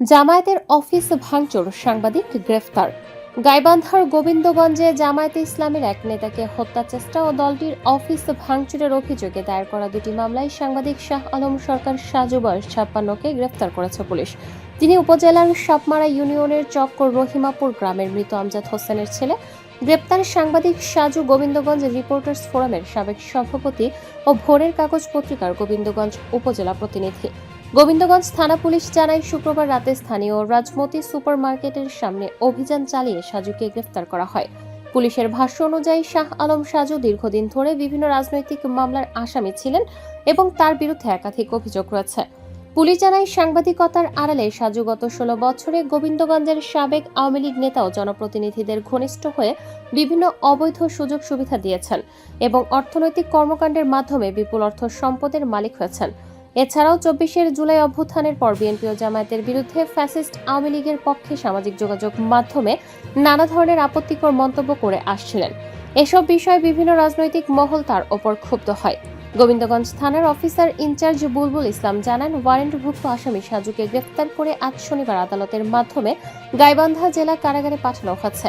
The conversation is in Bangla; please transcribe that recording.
জামায়াতের অফিস ভাঙচুর, সাংবাদিক গ্রেফতার। গাইবান্ধার গোবিন্দগঞ্জে জামায়াতে ইসলামের এক নেতাকে হত্যা চেষ্টা ও দলটির অফিস ভাঙচুরের অভিযোগে দায়ের করা দুটি মামলায় সাংবাদিক শাহ আলম সরকার সাজু বয়স ছাপ্পান্নকে গ্রেফতার করেছে পুলিশ। তিনি উপজেলার সাপমারা ইউনিয়নের চক্কর রহিমাপুর গ্রামের মৃত আমজাদ হোসেনের ছেলে। গ্রেপ্তার সাংবাদিক সাজু গোবিন্দগঞ্জ রিপোর্টার্স ফোরামের সাবেক সভাপতি ও ভোরের কাগজ পত্রিকার গোবিন্দগঞ্জ উপজেলা প্রতিনিধি। গোবিন্দগঞ্জ থানা পুলিশ জানায়, শুক্রবার রাতে স্থানীয় রাজমতি সুপার মার্কেটের সামনে অভিযান চালিয়ে সাজুকে গ্রেফতার করা হয়। পুলিশের ভাষ্য অনুযায়ী, শাহ আলম সাজু দীর্ঘদিন ধরে বিভিন্ন রাজনৈতিক মামলার আসামি ছিলেন এবং তার বিরুদ্ধে একাধিক অভিযোগ রয়েছে। পুলিশ জানায়, সাংবাদিকতার আড়ালে সাজু গত ষোলো বছরে গোবিন্দগঞ্জের সাবেক আওয়ামী লীগ নেতা ও জনপ্রতিনিধিদের ঘনিষ্ঠ হয়ে বিভিন্ন অবৈধ সুযোগ সুবিধা দিয়েছেন এবং অর্থনৈতিক কর্মকাণ্ডের মাধ্যমে বিপুল অর্থ সম্পদের মালিক হয়েছেন। এছাড়াও চব্বিশের জুলাই অভ্যুত্থানের পর বিএনপি ও জামায়াতের বিরুদ্ধে ফ্যাসিস্ট আওয়ামী লীগের পক্ষে সামাজিক যোগাযোগ মাধ্যমে নানা ধরনের আপত্তিকর মন্তব্য করে আসছিলেন। এসব বিষয়ে বিভিন্ন রাজনৈতিক মহল তার ওপর ক্ষুব্ধ হয়। গোবিন্দগঞ্জ থানার অফিসার ইনচার্জ বুলবুল ইসলাম জানান, ওয়ারেন্টভুক্ত আসামি সাজুকে গ্রেফতার করে আজ শনিবার আদালতের মাধ্যমে গাইবান্ধা জেলা কারাগারে পাঠানো হচ্ছে।